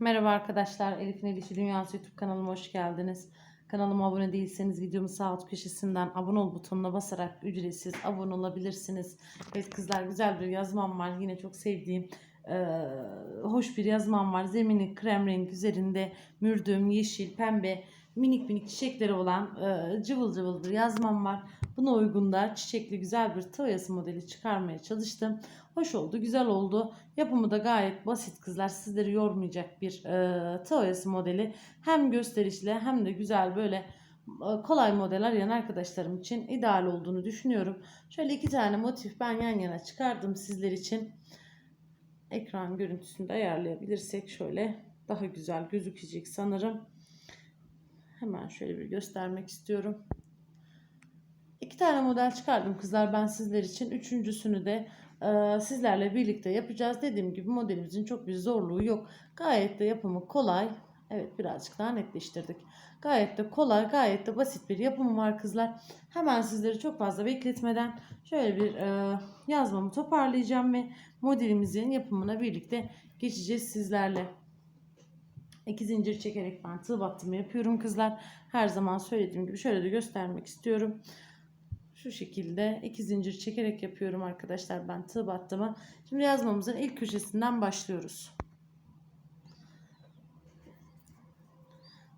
Merhaba arkadaşlar, Elif'in Elişi Dünyası YouTube kanalıma hoş geldiniz. Kanalıma abone değilseniz videomun sağ alt köşesinden abone ol butonuna basarak ücretsiz abone olabilirsiniz. Evet kızlar güzel bir yazmam var. Yine çok sevdiğim eee, hoş bir yazmam var. Zemini krem renk üzerinde mürdüm, yeşil, pembe minik minik çiçekleri olan eee, cıvıl cıvıl bir yazmam var. Buna uygun da çiçekli güzel bir tığ modeli çıkarmaya çalıştım. Hoş oldu, güzel oldu. Yapımı da gayet basit kızlar. Sizleri yormayacak bir e, tığ modeli. Hem gösterişli hem de güzel böyle e, kolay model arayan arkadaşlarım için ideal olduğunu düşünüyorum. Şöyle iki tane motif ben yan yana çıkardım sizler için. Ekran görüntüsünü de ayarlayabilirsek şöyle daha güzel gözükecek sanırım. Hemen şöyle bir göstermek istiyorum. Tane model çıkardım kızlar ben sizler için. Üçüncüsünü de e, sizlerle birlikte yapacağız. Dediğim gibi modelimizin çok bir zorluğu yok. Gayet de yapımı kolay. Evet birazcık daha netleştirdik. Gayet de kolay, gayet de basit bir yapımı var kızlar. Hemen sizleri çok fazla bekletmeden şöyle bir e, yazmamı toparlayacağım ve modelimizin yapımına birlikte geçeceğiz sizlerle. İki zincir çekerek ben tığ battımı yapıyorum kızlar. Her zaman söylediğim gibi şöyle de göstermek istiyorum. Şu şekilde iki zincir çekerek yapıyorum arkadaşlar ben tığ battımı. Şimdi yazmamızın ilk köşesinden başlıyoruz.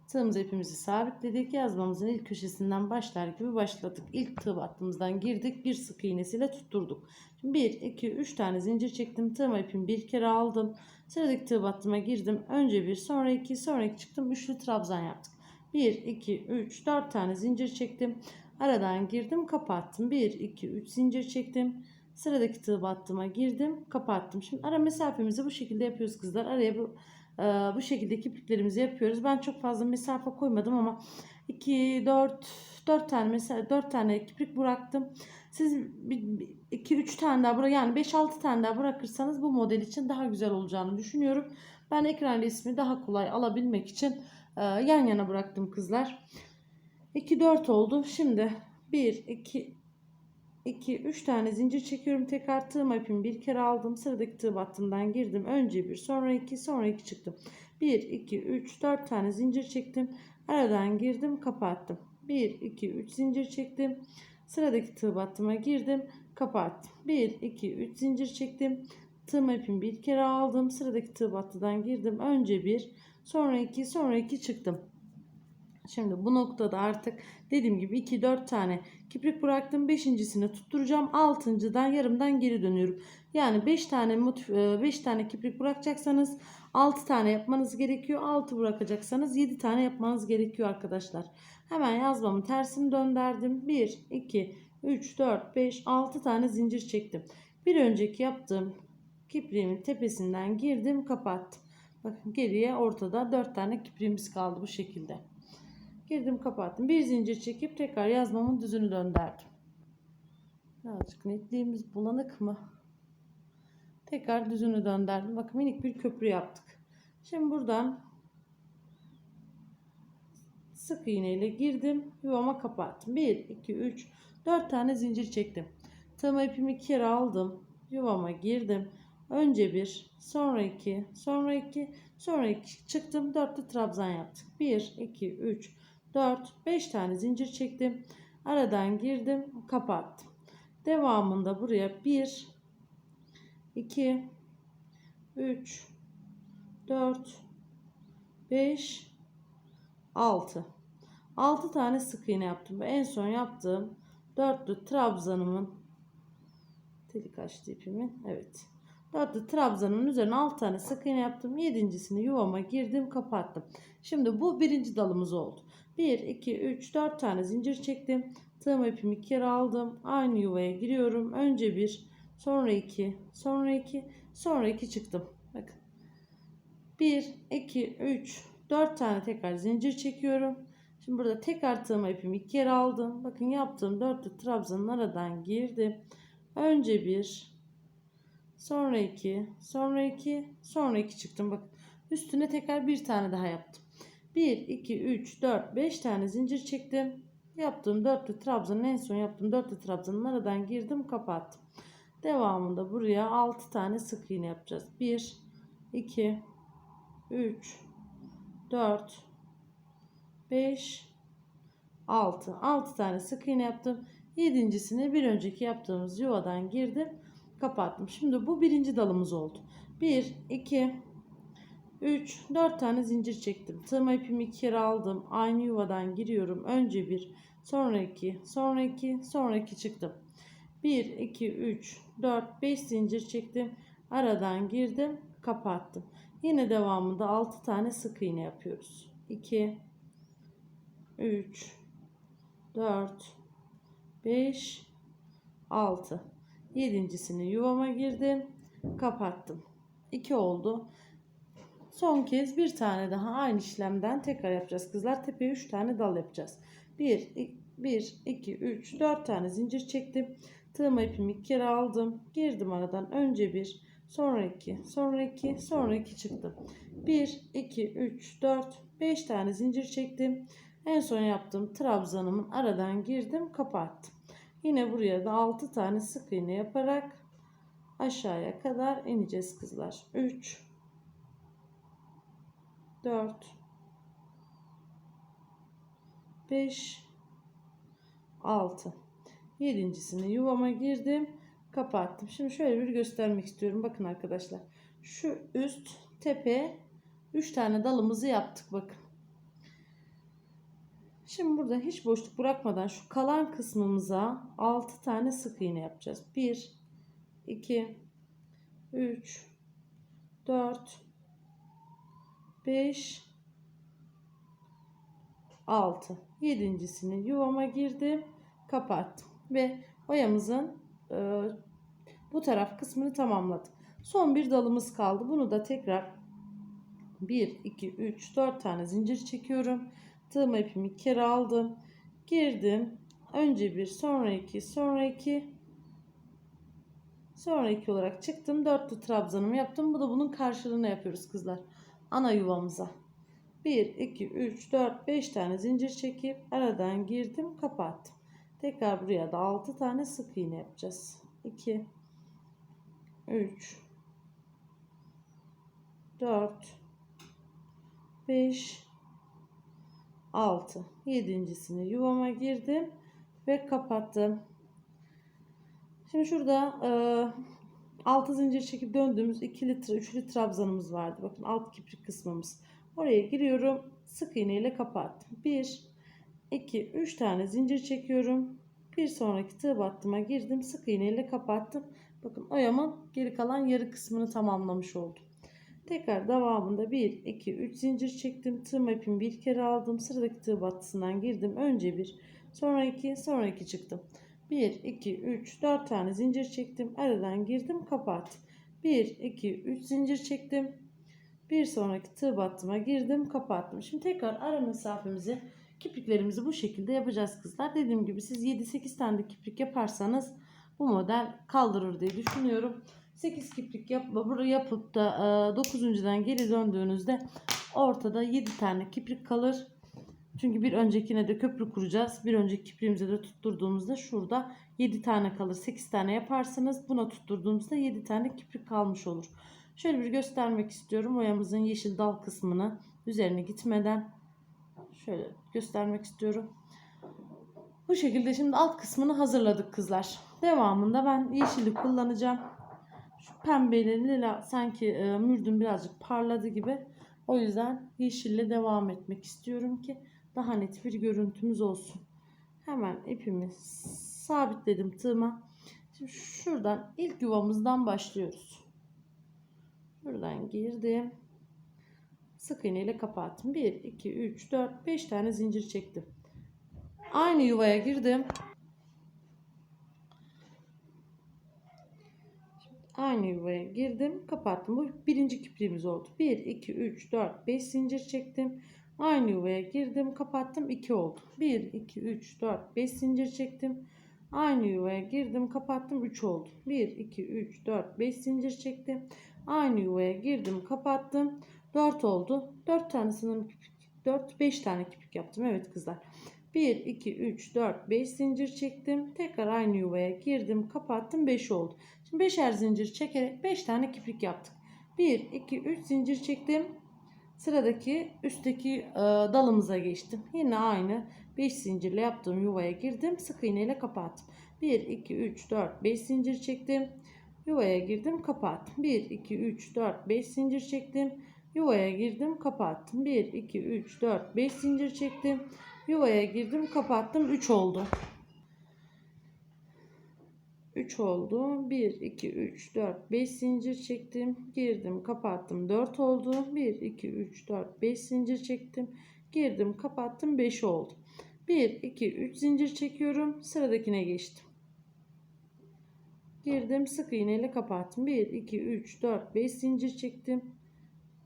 Tığımızı ipimizi sabitledik. Yazmamızın ilk köşesinden başlar gibi başladık. İlk tığ battığımızdan girdik. Bir sık iğnesiyle tutturduk. Şimdi 1, 2, 3 tane zincir çektim. Tığıma ipimi bir kere aldım. Sıradaki tığ battıma girdim. Önce bir sonra iki sonra iki çıktım. Üçlü trabzan yaptık. 1, 2, 3, 4 tane zincir çektim. Aradan girdim kapattım. 1, 2, 3 zincir çektim. Sıradaki tığ battıma girdim kapattım. Şimdi ara mesafemizi bu şekilde yapıyoruz kızlar. Araya bu e, bu şekilde kirpiklerimizi yapıyoruz. Ben çok fazla mesafe koymadım ama 2 4 4 tane mesela 4 tane kiprik bıraktım. Siz 2 3 tane daha bırak yani 5 6 tane daha bırakırsanız bu model için daha güzel olacağını düşünüyorum. Ben ekran resmi daha kolay alabilmek için e, yan yana bıraktım kızlar. 2 4 oldu. Şimdi 1 2 2 3 tane zincir çekiyorum. Tekrar tığım ipimi bir kere aldım. Sıradaki tığ battımdan girdim. Önce bir, sonra iki, sonra iki çıktım. 1 2 3 4 tane zincir çektim. Aradan girdim, kapattım. 1 2 3 zincir çektim. Sıradaki tığ battıma girdim, kapattım. 1 2 3 zincir çektim. Tığım ipimi bir kere aldım. Sıradaki tığ battıdan girdim. Önce bir, sonra iki, sonra iki çıktım. Şimdi bu noktada artık dediğim gibi 2-4 tane kiprik bıraktım. Beşincisini tutturacağım. Altıncıdan yarımdan geri dönüyorum. Yani 5 tane motif, 5 tane kiprik bırakacaksanız 6 tane yapmanız gerekiyor. 6 bırakacaksanız 7 tane yapmanız gerekiyor arkadaşlar. Hemen yazmamın tersini döndürdüm. 1, 2, 3, 4, 5, 6 tane zincir çektim. Bir önceki yaptığım kipriğimin tepesinden girdim kapattım. Bakın geriye ortada 4 tane kipriğimiz kaldı bu şekilde. Girdim kapattım. Bir zincir çekip tekrar yazmamın düzünü döndürdüm. Birazcık netliğimiz bulanık mı? Tekrar düzünü döndürdüm. Bakın minik bir köprü yaptık. Şimdi buradan sık iğne ile girdim. Yuvama kapattım. 1, 2, 3, 4 tane zincir çektim. Tığıma ipimi iki kere aldım. Yuvama girdim. Önce bir, sonra iki, sonra iki, sonra iki çıktım. Dörtlü trabzan yaptık. 1, 2, 3, 4, 5 tane zincir çektim. Aradan girdim, kapattım. Devamında buraya 1, 2, 3, 4, 5, 6. 6 tane sık iğne yaptım. Ve en son yaptığım dörtlü trabzanımın telik açtı ipimin. Evet. Dörtlü trabzanın üzerine 6 tane sık iğne yaptım. Yedincisini yuvama girdim kapattım. Şimdi bu birinci dalımız oldu. 1, 2, 3, 4 tane zincir çektim. Tığım ipimi iki kere aldım. Aynı yuvaya giriyorum. Önce bir, sonra iki, sonra iki, sonra iki çıktım. Bakın. 1, 2, 3, 4 tane tekrar zincir çekiyorum. Şimdi burada tekrar tığıma ipimi iki kere aldım. Bakın yaptığım dörtlü trabzanın aradan girdim. Önce bir, sonra iki, sonra iki, sonra iki çıktım. Bakın üstüne tekrar bir tane daha yaptım. 1, 2, 3, 4, 5 tane zincir çektim. Yaptığım dörtlü trabzanın en son yaptığım dörtlü trabzanın aradan girdim kapattım. Devamında buraya 6 tane sık iğne yapacağız. 1, 2, 3 4 5 6 6 tane sık iğne yaptım. Yedincisini bir önceki yaptığımız yuvadan girdim kapattım. Şimdi bu birinci dalımız oldu. 1 2 3 4 tane zincir çektim. Tığma ipimi iki kere aldım. Aynı yuvadan giriyorum. Önce bir, sonra iki, sonra iki, sonra iki çıktım. 1 2 3 4 5 zincir çektim. Aradan girdim, kapattım. Yine devamında 6 tane sık iğne yapıyoruz. 2 3 4 5 6 Yedincisini yuvama girdim. Kapattım. 2 oldu. Son kez bir tane daha aynı işlemden tekrar yapacağız. Kızlar tepeye 3 tane dal yapacağız. 1, 1, 2, 3, 4 tane zincir çektim. Tığıma ipimi iki kere aldım. Girdim aradan. Önce bir, sonra iki, sonra iki, sonra iki çıktım. 1, 2, 3, 4, 5 tane zincir çektim. En son yaptığım trabzanımın aradan girdim, kapattım. Yine buraya da 6 tane sık iğne yaparak aşağıya kadar ineceğiz kızlar. 3 4 5 6 Yedincisini yuvama girdim. Kapattım. Şimdi şöyle bir göstermek istiyorum. Bakın arkadaşlar. Şu üst tepe 3 tane dalımızı yaptık. Bakın. Şimdi burada hiç boşluk bırakmadan şu kalan kısmımıza 6 tane sık iğne yapacağız. 1 2 3 4 5 6 yedincisini yuvama girdim kapattım ve oyamızın e, bu taraf kısmını tamamladık. Son bir dalımız kaldı. Bunu da tekrar 1 2 3 4 tane zincir çekiyorum. Tığım ipimi kere aldım girdim. Önce bir sonra iki sonra iki. Sonra iki olarak çıktım. Dörtlü trabzanımı yaptım. Bu da bunun karşılığını yapıyoruz kızlar ana yuvamıza. 1 2 3 4 5 tane zincir çekip aradan girdim kapattım. Tekrar buraya da 6 tane sık iğne yapacağız. 2 3 4 5 6 yedincisini yuvama girdim ve kapattım. Şimdi şurada 6 zincir çekip döndüğümüz 2 litre 3'lü trabzanımız vardı. Bakın alt kiprik kısmımız. Oraya giriyorum. Sık iğne ile kapattım. 1 2 3 tane zincir çekiyorum. Bir sonraki tığ battıma girdim. Sık iğne ile kapattım. Bakın oyamın geri kalan yarı kısmını tamamlamış oldum. Tekrar devamında 1 2 3 zincir çektim. Tığım ipimi bir kere aldım. Sıradaki tığ battısından girdim. Önce bir, sonra iki, sonra iki çıktım. 1, 2, 3, 4 tane zincir çektim. Aradan girdim kapattım. 1, 2, 3 zincir çektim. Bir sonraki tığ battıma girdim kapattım. Şimdi tekrar ara mesafemizi kipriklerimizi bu şekilde yapacağız kızlar. Dediğim gibi siz 7-8 tane de kiprik yaparsanız bu model kaldırır diye düşünüyorum. 8 kiprik yap, yapıp da 9.dan geri döndüğünüzde ortada 7 tane kiprik kalır. Çünkü bir öncekine de köprü kuracağız. Bir önceki kipriğimize de tutturduğumuzda şurada 7 tane kalır. 8 tane yaparsınız. Buna tutturduğumuzda 7 tane kiprik kalmış olur. Şöyle bir göstermek istiyorum. Oyamızın yeşil dal kısmını üzerine gitmeden şöyle göstermek istiyorum. Bu şekilde şimdi alt kısmını hazırladık kızlar. Devamında ben yeşili kullanacağım. Şu pembeyle lila sanki e, mürdüm birazcık parladı gibi. O yüzden yeşille devam etmek istiyorum ki daha net bir görüntümüz olsun. Hemen ipimi sabitledim tığıma. Şimdi şuradan ilk yuvamızdan başlıyoruz. Buradan girdim. Sık iğne ile kapattım. 1, 2, 3, 4, 5 tane zincir çektim. Aynı yuvaya girdim. Aynı yuvaya girdim. Kapattım. Bu birinci kipriğimiz oldu. 1, 2, 3, 4, 5 zincir çektim. Aynı yuvaya girdim, kapattım. 2 oldu. 1, 2, 3, 4, 5 zincir çektim. Aynı yuvaya girdim, kapattım. 3 oldu. 1, 2, 3, 4, 5 zincir çektim. Aynı yuvaya girdim, kapattım. 4 oldu. 4 tane sanırım kipik. 4, 5 tane kipik yaptım. Evet kızlar. 1, 2, 3, 4, 5 zincir çektim. Tekrar aynı yuvaya girdim, kapattım. 5 oldu. Şimdi 5'er zincir çekerek 5 tane kiprik yaptık. 1, 2, 3 zincir çektim. Sıradaki üstteki e, dalımıza geçtim. Yine aynı 5 zincirle yaptığım yuvaya girdim. Sık iğne ile kapattım. 1, 2, 3, 4, 5 zincir çektim. Yuvaya girdim kapattım. 1, 2, 3, 4, 5 zincir çektim. Yuvaya girdim kapattım. 1, 2, 3, 4, 5 zincir çektim. Yuvaya girdim kapattım. 3 oldu. 3 oldu. 1, 2, 3, 4, 5 zincir çektim. Girdim, kapattım. 4 oldu. 1, 2, 3, 4, 5 zincir çektim. Girdim, kapattım. 5 oldu. 1, 2, 3 zincir çekiyorum. Sıradakine geçtim. Girdim, sık iğneyle kapattım. 1, 2, 3, 4, 5 zincir çektim.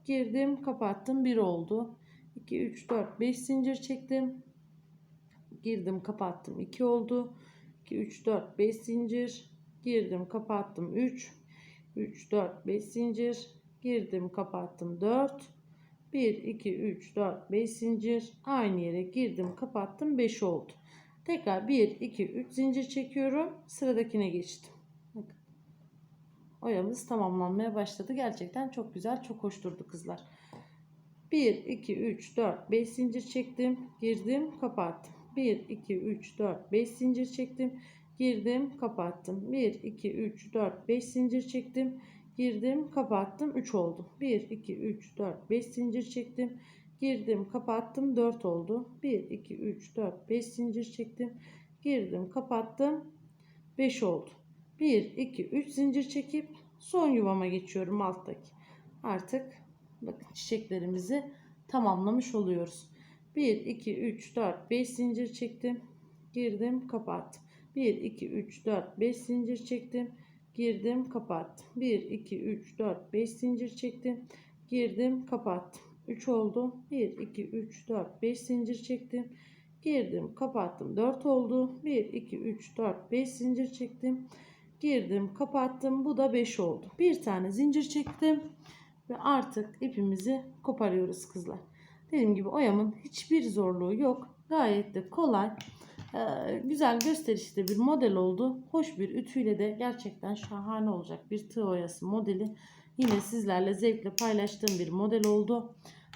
Girdim, kapattım. 1 oldu. 2, 3, 4, 5 zincir çektim. Girdim, kapattım. 2 oldu. 2, 3, 4, 5 zincir. Girdim, kapattım. 3, 3, 4, 5 zincir. Girdim, kapattım. 4, 1, 2, 3, 4, 5 zincir. Aynı yere girdim, kapattım. 5 oldu. Tekrar 1, 2, 3 zincir çekiyorum. Sıradakine geçtim. Bakın. Oyamız tamamlanmaya başladı. Gerçekten çok güzel, çok hoş durdu kızlar. 1, 2, 3, 4, 5 zincir çektim. Girdim, kapattım. 1, 2, 3, 4, 5 zincir çektim. Girdim, kapattım. 1, 2, 3, 4, 5 zincir çektim. Girdim, kapattım. 3 oldu. 1, 2, 3, 4, 5 zincir çektim. Girdim, kapattım. 4 oldu. 1, 2, 3, 4, 5 zincir çektim. Girdim, kapattım. 5 oldu. 1, 2, 3 zincir çekip son yuvama geçiyorum alttaki. Artık bakın çiçeklerimizi tamamlamış oluyoruz. 1, 2, 3, 4, 5 zincir çektim. Girdim, kapattım. 1, 2, 3, 4, 5 zincir çektim. Girdim, kapattım. 1, 2, 3, 4, 5 zincir çektim. Girdim, kapattım. 3 oldu. 1, 2, 3, 4, 5 zincir çektim. Girdim, kapattım. 4 oldu. 1, 2, 3, 4, 5 zincir çektim. Girdim, kapattım. Bu da 5 oldu. Bir tane zincir çektim. Ve artık ipimizi koparıyoruz kızlar. Dediğim gibi oyamın hiçbir zorluğu yok. Gayet de kolay. Ee, güzel gösterişli bir model oldu. Hoş bir ütüyle de gerçekten şahane olacak bir tığ oyası modeli. Yine sizlerle zevkle paylaştığım bir model oldu.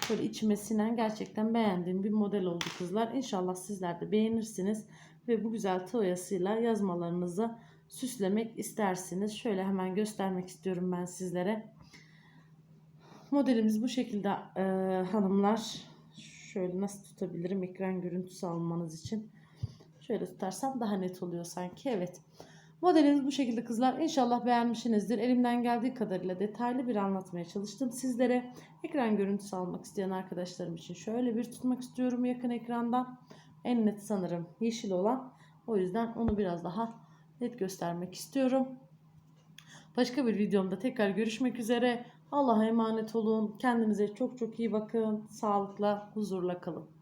Böyle içime sinen gerçekten beğendiğim bir model oldu kızlar. İnşallah sizler de beğenirsiniz. Ve bu güzel tığ oyasıyla yazmalarınızı süslemek istersiniz. Şöyle hemen göstermek istiyorum ben sizlere. Modelimiz bu şekilde e, hanımlar. Şöyle nasıl tutabilirim ekran görüntüsü almanız için. Şöyle tutarsam daha net oluyor sanki. Evet. Modelimiz bu şekilde kızlar. İnşallah beğenmişsinizdir. Elimden geldiği kadarıyla detaylı bir anlatmaya çalıştım sizlere. Ekran görüntüsü almak isteyen arkadaşlarım için şöyle bir tutmak istiyorum yakın ekrandan. En net sanırım yeşil olan. O yüzden onu biraz daha net göstermek istiyorum. Başka bir videomda tekrar görüşmek üzere. Allah'a emanet olun. Kendinize çok çok iyi bakın. Sağlıkla, huzurla kalın.